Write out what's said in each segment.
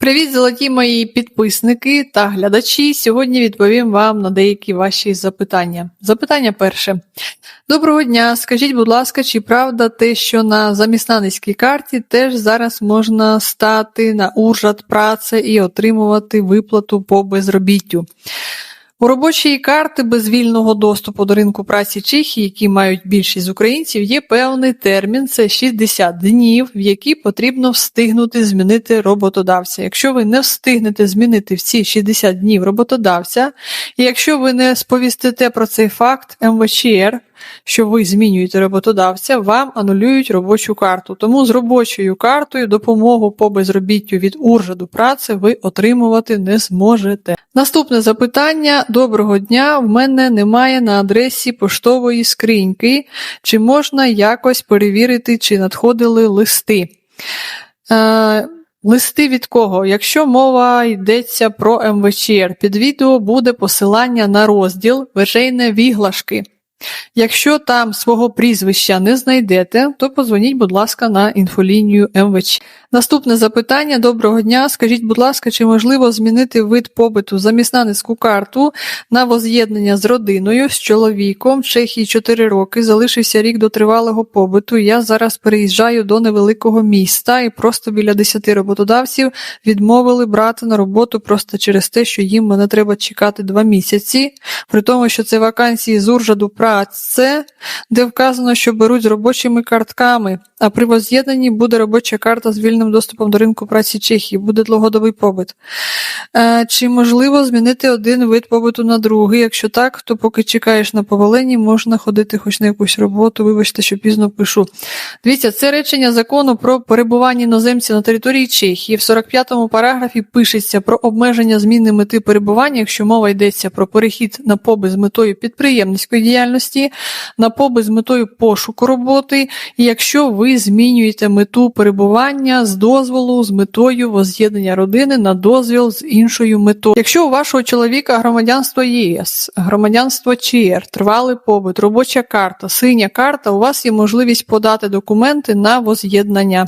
Привіт, золоті мої підписники та глядачі. Сьогодні відповім вам на деякі ваші запитання. Запитання перше. Доброго дня. Скажіть, будь ласка, чи правда те, що на заміснаницькій карті теж зараз можна стати на уржат праці і отримувати виплату по безробіттю? У робочої карти без вільного доступу до ринку праці Чехії, які мають більшість українців, є певний термін це 60 днів, в які потрібно встигнути змінити роботодавця. Якщо ви не встигнете змінити в ці 60 днів роботодавця, і якщо ви не сповістите про цей факт МВЧР, що ви змінюєте роботодавця, вам анулюють робочу карту. Тому з робочою картою допомогу по безробіттю від уржаду праці ви отримувати не зможете. Наступне запитання: доброго дня. В мене немає на адресі поштової скриньки. Чи можна якось перевірити, чи надходили листи? Е, Листи від кого? Якщо мова йдеться про МВЧР, під відео буде посилання на розділ Вежейне віглашки. Якщо там свого прізвища не знайдете, то позвоніть, будь ласка, на інфолінію МВЧ. Наступне запитання. Доброго дня. Скажіть, будь ласка, чи можливо змінити вид побиту заміснаницьку карту на воз'єднання з родиною, з чоловіком? В Чехії 4 роки, залишився рік до тривалого побиту. Я зараз переїжджаю до невеликого міста і просто біля 10 роботодавців відмовили брати на роботу просто через те, що їм мене треба чекати 2 місяці, при тому, що це вакансії з уржаду праці, де вказано, що беруть з робочими картками. А при воз'єднанні буде робоча карта з вільним доступом до ринку праці Чехії, буде довгодобий побит. Е, Чи можливо змінити один вид побиту на другий? Якщо так, то поки чекаєш на поваленні, можна ходити хоч на якусь роботу. Вибачте, що пізно пишу. Дивіться, це речення закону про перебування іноземців на території Чехії. В 45-му параграфі пишеться про обмеження зміни мети перебування, якщо мова йдеться про перехід на побит з метою підприємницької діяльності, на побит з метою пошуку роботи, і якщо ви змінюєте мету перебування з дозволу з метою воз'єднання родини на дозвіл з іншою метою. Якщо у вашого чоловіка громадянство ЄС, громадянство ЧР, тривалий побит, робоча карта, синя карта, у вас є можливість подати документи на воз'єднання.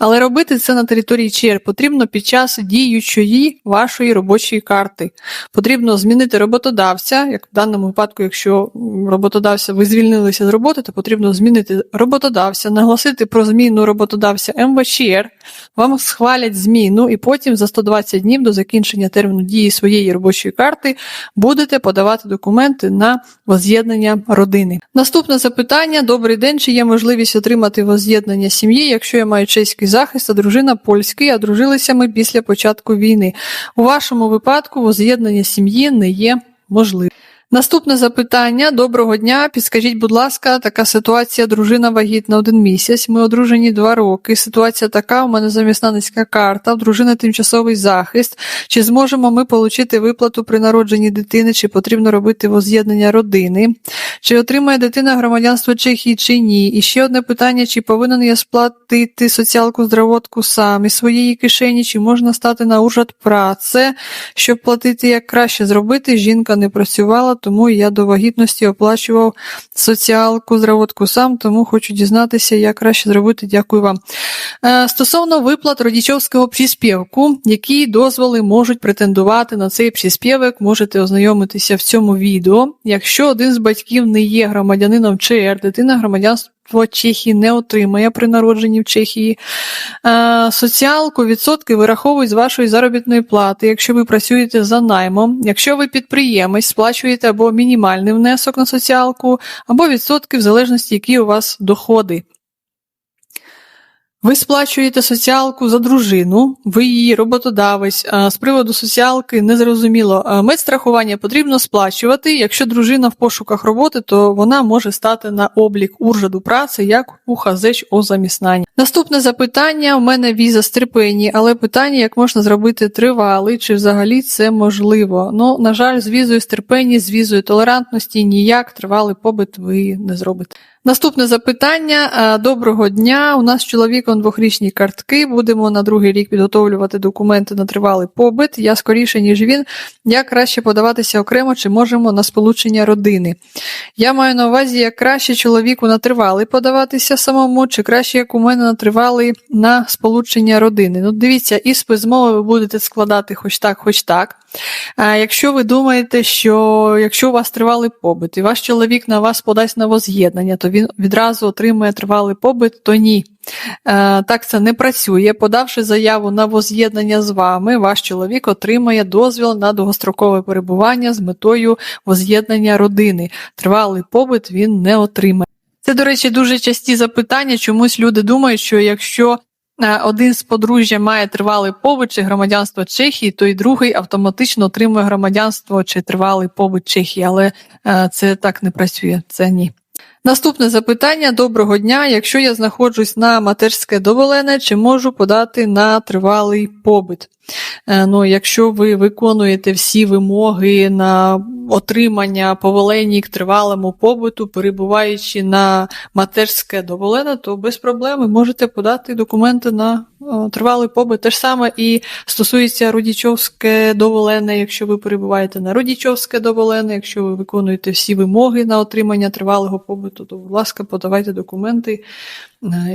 Але робити це на території ЧР потрібно під час діючої вашої робочої карти. Потрібно змінити роботодавця, як в даному випадку, якщо роботодавця ви звільнилися з роботи, то потрібно змінити роботодавця, наголосити про зміну роботодавця МВЧР, вам схвалять зміну, і потім за 120 днів до закінчення терміну дії своєї робочої карти будете подавати документи на воз'єднання родини. Наступне запитання: добрий день. Чи є можливість отримати воз'єднання сім'ї, якщо я маю чеський захист, а дружина польський, а дружилися ми після початку війни? У вашому випадку воз'єднання сім'ї не є можливим. Наступне запитання. Доброго дня. Підскажіть, будь ласка, така ситуація, дружина вагітна один місяць. Ми одружені два роки. Ситуація така, у мене замісна низька карта, в дружини тимчасовий захист. Чи зможемо ми отримати виплату при народженні дитини, чи потрібно робити воз'єднання родини? Чи отримає дитина громадянство Чехії чи ні? І ще одне питання: чи повинен я сплатити соціалку здравотку сам із своєї кишені, чи можна стати на уряд праце, щоб платити як краще зробити? Жінка не працювала тому я до вагітності оплачував соціалку, здравотку сам, тому хочу дізнатися, як краще зробити. Дякую вам. Е, Стосовно виплат родічовського приспівку, які дозволи можуть претендувати на цей приспівок, можете ознайомитися в цьому відео. Якщо один з батьків не є громадянином ЧР, дитина громадянство Чехії не отримає при народженні в Чехії. Е, Соціалку відсотки вираховують з вашої заробітної плати, якщо ви працюєте за наймом, якщо ви підприємець, сплачуєте або мінімальний внесок на соціалку, або відсотки в залежності, які у вас доходи. Ви сплачуєте соціалку за дружину, ви її роботодавець. З приводу соціалки незрозуміло. Медстрахування потрібно сплачувати. Якщо дружина в пошуках роботи, то вона може стати на облік уржаду праці як у хазеч о заміснанні. Наступне запитання: у мене віза з Трипені, але питання, як можна зробити тривалий, чи взагалі це можливо. Ну, на жаль, з візою з Трипені, з візою толерантності ніяк тривалий побит ви не зробите. Наступне запитання. Доброго дня. У нас з чоловіком двохрічні картки. Будемо на другий рік підготовлювати документи на тривалий побит. Я скоріше, ніж він. Як краще подаватися окремо, чи можемо на сполучення родини? Я маю на увазі, як краще чоловіку на тривалий подаватися самому, чи краще, як у мене на тривалий на сполучення родини. Ну, дивіться, іспит з мови ви будете складати хоч так, хоч так. А якщо ви думаєте, що якщо у вас тривалий побит, і ваш чоловік на вас подасть на воз'єднання, то він відразу отримує тривалий побит, то ні. Так це не працює. Подавши заяву на воз'єднання з вами, ваш чоловік отримає дозвіл на довгострокове перебування з метою воз'єднання родини. Тривалий побит він не отримає. Це, до речі, дуже часті запитання. Чомусь люди думають, що якщо е, один з подружжя має тривалий побит чи громадянство Чехії, то й другий автоматично отримує громадянство чи тривалий побит Чехії, але е, це так не працює. Це ні. Наступне запитання: доброго дня. Якщо я знаходжусь на матерське доволене, чи можу подати на тривалий побит? Е, Ну, якщо ви виконуєте всі вимоги на отримання поволені к тривалому побиту, перебуваючи на матерське доволене, то без проблем ви можете подати документи на тривалий побит. Те ж саме і стосується родічовське доволене, якщо ви перебуваєте на родічовське доволене, якщо ви виконуєте всі вимоги на отримання тривалого побиту, то, будь ласка, подавайте документи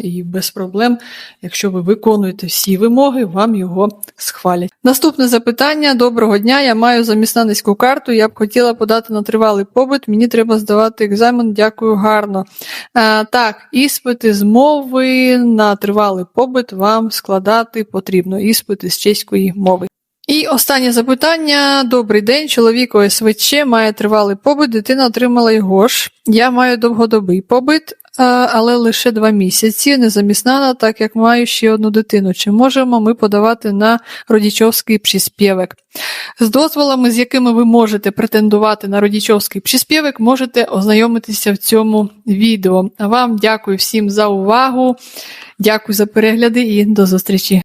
і без проблем, якщо ви виконуєте всі вимоги, вам його схвалять. Наступне запитання: доброго дня. Я маю замісна карту. Я б хотіла подати на тривалий побит. Мені треба здавати екзамен. Дякую, гарно. А, так, іспити з мови на тривалий побит вам складати потрібно. Іспити з чеської мови. І останнє запитання. Добрий день. Чоловік ОСВЧ має тривалий побит, дитина отримала його ж. Я маю довгодобий побит, але лише два місяці. Незаміснана, так як маю ще одну дитину. Чи можемо ми подавати на родічовський приспєвок? З дозволами, з якими ви можете претендувати на родічовський приспєвок, можете ознайомитися в цьому відео. Вам дякую всім за увагу. Дякую за перегляди і до зустрічі.